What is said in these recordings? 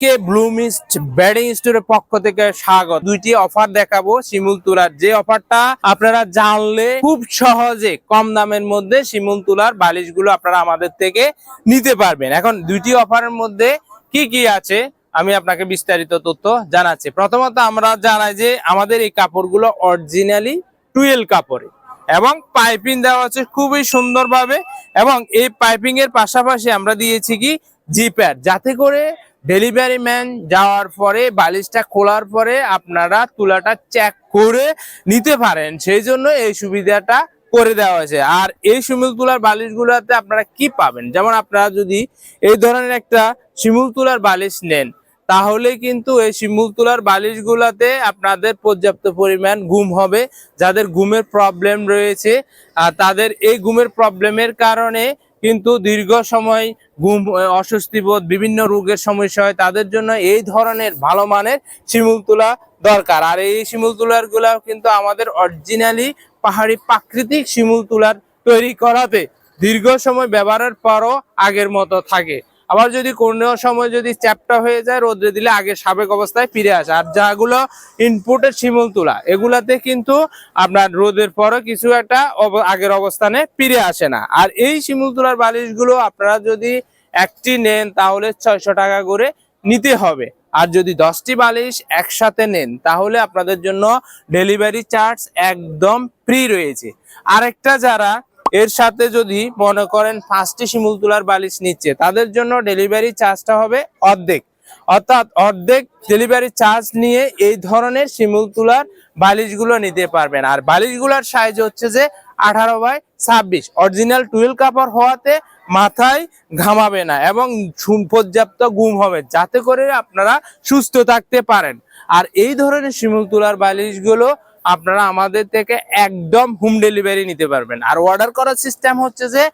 কে ব্লুমিস্ট ব্যাডিং স্টোরের পক্ষ থেকে স্বাগত। দুইটি অফার দেখাবো শিমুল তুলার। যে অফারটা আপনারা জানলে খুব সহজে কম দামের মধ্যে শিমুল তুলার বালিশগুলো আপনারা আমাদের থেকে নিতে পারবেন। এখন দুইটি অফারের মধ্যে কি কি আছে? আমি আপনাকে বিস্তারিত তথ্য জানাচ্ছি। প্রথমত আমরা জানাই যে আমাদের এই কাপড়গুলো অরিজিনালি টুয়েল কাপড়ে এবং পাইপিং দেওয়া আছে খুবই সুন্দরভাবে এবং এই পাইপিং এর পাশাপাশি আমরা দিয়েছি কি জিপ্যাড যাতে করে ডেলিভারি ম্যান যাওয়ার পরে, বালিশটা খোলার পরে আপনারা তুলাটা চেক করে নিতে পারেন। সেই জন্য এই সুবিধাটা করে দেওয়া হয়েছে। আর এই শিমুল তুলার বালিশগুলোতে আপনারা কি পাবেন? যেমন আপনারা যদি এই ধরনের একটা শিমুল তুলার বালিশ নেন, তাহলে কিন্তু এই শিমুল তুলার বালিশগুলোতে আপনাদের পর্যাপ্ত পরিমাণ ঘুম হবে। যাদের ঘুমের প্রবলেম রয়েছে, আর তাদের এই ঘুমের প্রবলেমের কারণে কিন্তু দীর্ঘ সময় ঘুম অস্বস্তিবোধ অস্বস্তি বোধ, বিভিন্ন রোগের সমস্যা হয়, তাদের জন্য এই ধরনের ভালো মানের শিমুল তুলা দরকার। আর এই শিমুল তুলারগুলা কিন্তু আমাদের অরিজিনালি পাহাড়ি প্রাকৃতিক শিমুল তুলার তৈরি করাতে দীর্ঘ সময় ব্যবহারের পরও আগের মতো থাকে। আবার যদি কোনো সময় যদি চ্যাপটা হয়ে যায়, রোদ্রে দিলে আগে সাবেক অবস্থায় ফিরে আসে। আর যাগুলো ইনপুটের শিমুল তুলা, এগুলাতে কিন্তু আপনার রোদের পরও কিছু একটা আগের অবস্থানে ফিরে আসে না। আর এই শিমুল তুলার বালিশগুলো আপনারা যদি একটি নেন, তাহলে ছয়শো টাকা করে নিতে হবে। আর যদি দশটি বালিশ একসাথে নেন, তাহলে আপনাদের জন্য ডেলিভারি চার্জ একদম ফ্রি রয়েছে। আরেকটা যারা এর সাথে যদি মনে করেন পাঁচটি শিমুল তুলার বালিশ নিচ্ছে, তাদের জন্য ডেলিভারি চার্জটা হবে অর্ধেক। অর্থাৎ অর্ধেক ডেলিভারি চার্জ নিয়ে এই ধরনের শিমুল তুলার বালিশগুলো নিতে পারবেন। আর বালিশগুলোর সাইজ হচ্ছে যে আঠারো বাই ছাব্বিশ। অরিজিনাল টুয়েল কাপড় হওয়াতে মাথায় ঘামাবে না এবং পর্যাপ্ত গুম হবে, যাতে করে আপনারা সুস্থ থাকতে পারেন। আর এই ধরনের শিমুল তুলার বালিশগুলো আপনারা আমাদের থেকে একদম হোম ডেলিভারি নিতে পারবেন। আর অর্ডার করার সিস্টেম হচ্ছে যে,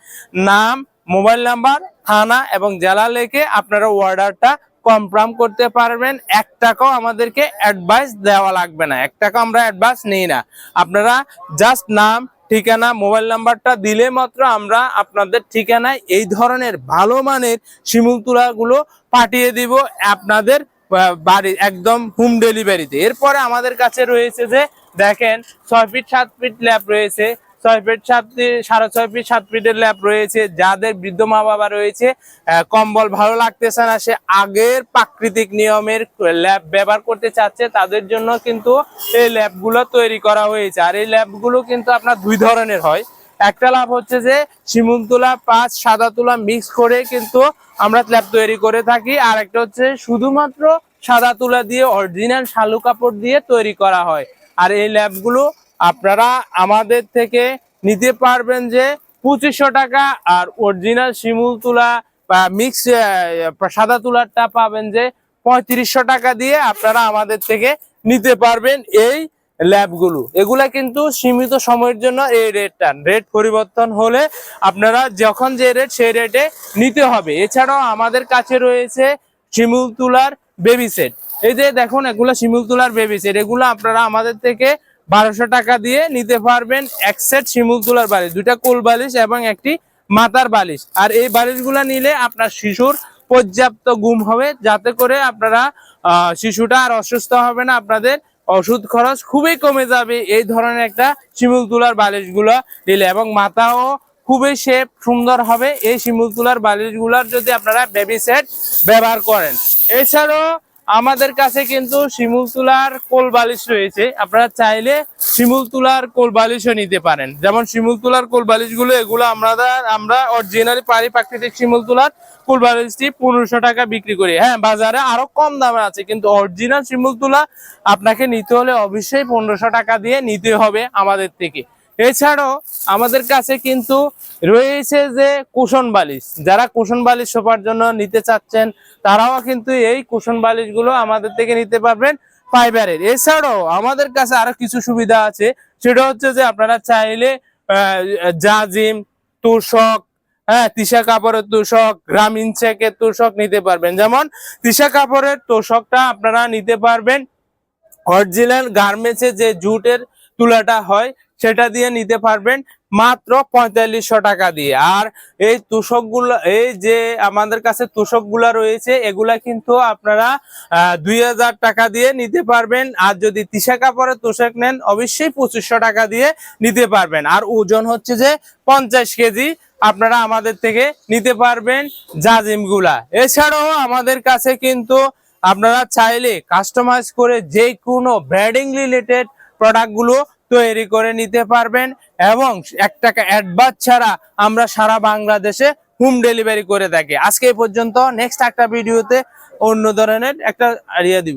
নাম মোবাইল নাম্বার থানা এবং জেলা লেখে আপনারা অর্ডারটা কনফার্ম করতে পারবেন। এক টাকাও আমাদেরকে অ্যাডভাইস দেওয়া লাগবে না। এক টাকা আমরা অ্যাডভান্স নিই না। আপনারা জাস্ট নাম, ঠিকানা মোবাইল নাম্বারটা দিলে মাত্র আমরা আপনাদের ঠিকানায় এই ধরনের ভালো মানের শিমুল তুলাগুলো পাঠিয়ে দিব। আপনাদের বাড়ি একদম হোম ডেলিভারিতে এরপরে আমাদের কাছে রয়েছে যে, দেখেন, ছয় ফিট সাত ফিট ল্যাব রয়েছে। ছয় ফিট সাত সাড়ে ছয় ফিট সাত ফিটের ল্যাব রয়েছে। যাদের বৃদ্ধ মা বাবা রয়েছে কম্বল ভালো লাগতেছে না, সে আগের প্রাকৃতিক নিয়মের ল্যাব ব্যবহার করতে চাচ্ছে, তাদের জন্য কিন্তু এই ল্যাবগুলো তৈরি করা হয়েছে। আর এই ল্যাবগুলো কিন্তু আপনার দুই ধরনের হয়। একটা লাভ হচ্ছে যে শিমুল তুলা পাঁচ সাদা তুলা মিক্স করে কিন্তু আমরা ল্যাব তৈরি করে থাকি। আর একটা হচ্ছে শুধুমাত্র সাদা তুলা দিয়ে অরিজিনাল শালু কাপড় দিয়ে তৈরি করা হয়। আর এই ল্যাবগুলো আপনারা আমাদের থেকে নিতে পারবেন যে পঁচিশশো টাকা আর অরিজিনাল শিমুল তুলা বা মিক্স সাদা তুলারটা পাবেন যে পঁয়ত্রিশশো টাকা দিয়ে আপনারা আমাদের থেকে নিতে পারবেন। এই ল্যাবগুলো এগুলা কিন্তু সীমিত সময়ের জন্য এই রেটটা। রেট পরিবর্তন হলে আপনারা যখন যে রেট সেই রেটে নিতে হবে। এছাড়াও আমাদের কাছে রয়েছে শিমুল তুলার বেবি সেট এই যে দেখুন, এগুলো শিমুল তুলার বেবি সেট এগুলো আপনারা আমাদের থেকে বারোশো টাকা দিয়ে নিতে পারবেন এক সেট শিমুল তুলার বালিশ। দুইটা কোল বালিশ এবং একটি মাতার বালিশ। আর এই বালিশগুলো নিলে আপনার শিশুর পর্যাপ্ত ঘুম হবে। যাতে করে আপনারা শিশুটা আর অসুস্থ হবে না। আপনাদের ওষুধ খরচ খুবই কমে যাবে। এই ধরনের একটা শিমুল তুলার বালিশগুলো নিলে এবং মাথাও খুবই শেপ সুন্দর হবে। এই শিমুল তুলার বালিশগুলার যদি আপনারা বেবি সেট ব্যবহার করেন। এছাড়াও আমাদের কাছে কিন্তু শিমুল তুলার কোল বালিশ রয়েছে। আপনারা চাইলে শিমুল তুলার কোল বালিশও নিতে পারেন। যেমন শিমুল তুলার কোল বালিশগুলো, এগুলো আমরা আমরা অরিজিনালি পারি প্রাকৃতিক শিমুল তুলার কোল বালিশটি পনেরোশো টাকা বিক্রি করি। হ্যাঁ বাজারে আরও কম দামে আছে, কিন্তু অরিজিনাল শিমুল তুলা আপনাকে নিতে হলে অবশ্যই পনেরোশো টাকা দিয়ে নিতে হবে আমাদের থেকে। এছাড়াও আমাদের কাছে কিন্তু রয়েছে যে কুশন বালিশ। যারা কুশন বালিশ শোপার জন্য নিতে চাচ্ছেন, তারাও কিন্তু এই কুশন বালিশগুলো আমাদের থেকে নিতে পারবেন ফাইবারের। এছাড়াও আমাদের কাছে আরও কিছু সুবিধা আছে। সেটা হচ্ছে যে আপনারা চাইলে জাজিম, তুষক হ্যাঁ তিশা কাপড়ের তোষক, গ্রামীণ চেকের তোষক নিতে পারবেন। যেমন তিশা কাপড়ের তোষকটা আপনারা নিতে পারবেন। অরিজিনাল গার্মেন্টসে যে জুটের তুলাটা হয়, সেটা দিয়ে নিতে পারবেন মাত্র পঁয়তাল্লিশশো টাকা দিয়ে। আর এই তোষকগুলো, এই যে আমাদের কাছে তোষকগুলা রয়েছে, এগুলা কিন্তু আপনারা দুই হাজার টাকা দিয়ে নিতে পারবেন। আর যদি তিসা কাপড়ের তুষক নেন, অবশ্যই পঁচিশশো টাকা দিয়ে নিতে পারবেন। আর ওজন হচ্ছে যে পঞ্চাশ কেজি, আপনারা আমাদের থেকে নিতে পারবেন জাজিমগুলা এছাড়াও আমাদের কাছে কিন্তু আপনারা চাইলে কাস্টমাইজ করে যে কোনো ব্র্যান্ডিং রিলেটেড প্রোডাক্টগুলো তৈরি করে নিতে পারবেন এবং এক টাকা অ্যাডভান্স ছাড়া আমরা সারা বাংলাদেশে হোম ডেলিভারি করে থাকি। আজকে এই পর্যন্ত নেক্সট একটা ভিডিওতে অন্য ধরনের একটা আইডিয়া দিব।